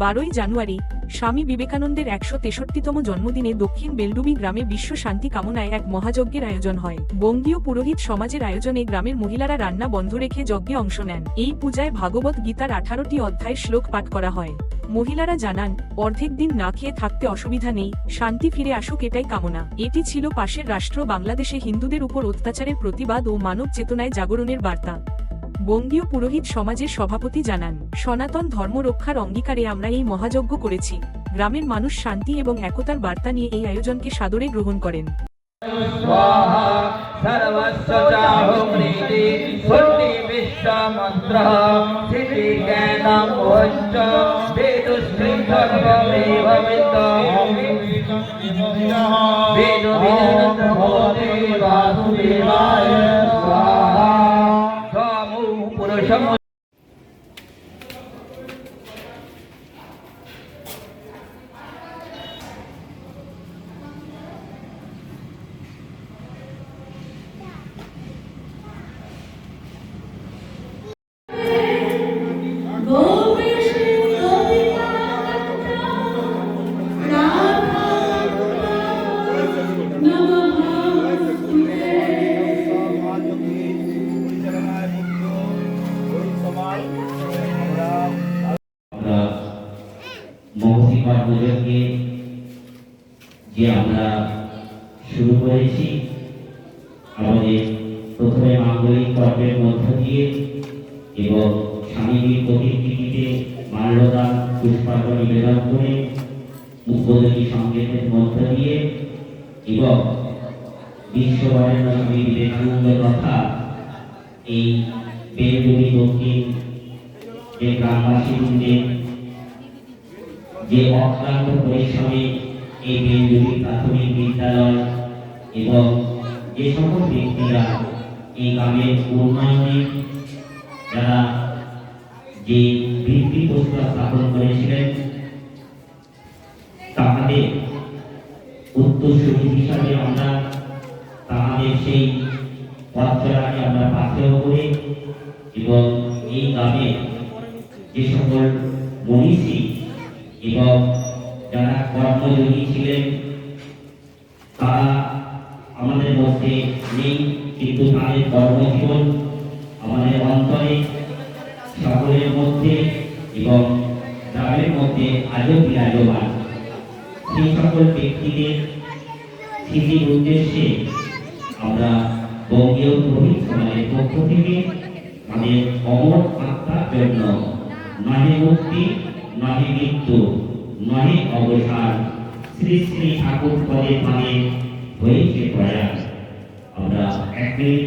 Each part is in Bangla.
বারোই জানুয়ারি, স্বামী বিবেকানন্দের একশো তেষট্টিতম জন্মদিনে দক্ষিণ বেলডুবি গ্রামে বিশ্ব শান্তি কামনায় এক মহাযজ্ঞের আয়োজন হয়। বঙ্গীয় পুরোহিত সমাজের আয়োজনে গ্রামের মহিলারা রান্না বন্ধ রেখে যজ্ঞে অংশ নেন। এই পূজায় ভাগবত গীতার আঠারোটি অধ্যায় শ্লোক পাঠ করা হয়। মহিলারা জানান, অর্ধেক দিন না খেয়ে থাকতে অসুবিধা নেই, শান্তি ফিরে আসুক এটাই কামনা। এটি ছিল পাশের রাষ্ট্র বাংলাদেশে হিন্দুদের উপর অত্যাচারের প্রতিবাদ ও মানব চেতনায় জাগরণের বার্তা। বঙ্গীয় পুরোহিত সমাজের সভাপতি জানান সনাতন ধর্ম রক্ষার অঙ্গীকারে আমরা এই মহাযজ্ঞ করেছি। গ্রামের মানুষ শান্তি এবং একতার বার্তা নিয়ে এই আয়োজনকে সাদরে গ্রহণ করেন। estamos মহসিফা পুজোকে যে আমরা শুরু করেছি, আমাদের প্রথমে মাঙ্গলিক পর্বের মধ্য দিয়ে এবং স্বামীজির প্রতিকৃতিতে মাল্যদান পুষ্পার্ঘ নিবেদন করে উদ্বোধনী সংকেতের মধ্য দিয়ে এবং বিশ্ববরেণ্য স্বামী বিবেকানন্দ তথা এই বেলগুড়ি দক্ষিণ যে গ্রামবাসী যে অক্লান্ত পরিশ্রমে এই বেলগুড়ি প্রাথমিক বিদ্যালয় এবং যে সকল ব্যক্তিরা এই গ্রামের উন্নয়নে যারা যে ভিত্তি প্রস্তর স্থাপন করেছিলেন, তাহাদের উত্তরসূরি হিসাবে আমরা তাহাদের সেই পথচলাকে আমরা পাথেয় করে এবং এই গ্রামে যে সকল মনীষী এবং যারা কর্মযোগী ছিলেন, তারা আমাদের মধ্যে নেই, কিন্তু তাদের কর্মজীবন আমাদের অন্তরে সকলের মধ্যে এবং গ্রামের মধ্যে আজও বিরাজমান। সেই সকল ব্যক্তিদের স্মৃতির উদ্দেশ্যে আমরা বঙ্গীয় প্রবীণ সমাজের পক্ষ থেকে আমাদের অমর আত্মার জন্য নহে মুক্তি নহে মৃত্যু, নহে অবসান। শ্রী শ্রী ঠাকুর পদে পানে হয়েছে প্রয়াস আমরা এক মিনিট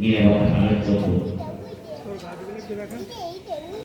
নিয়ে আলোচনা করব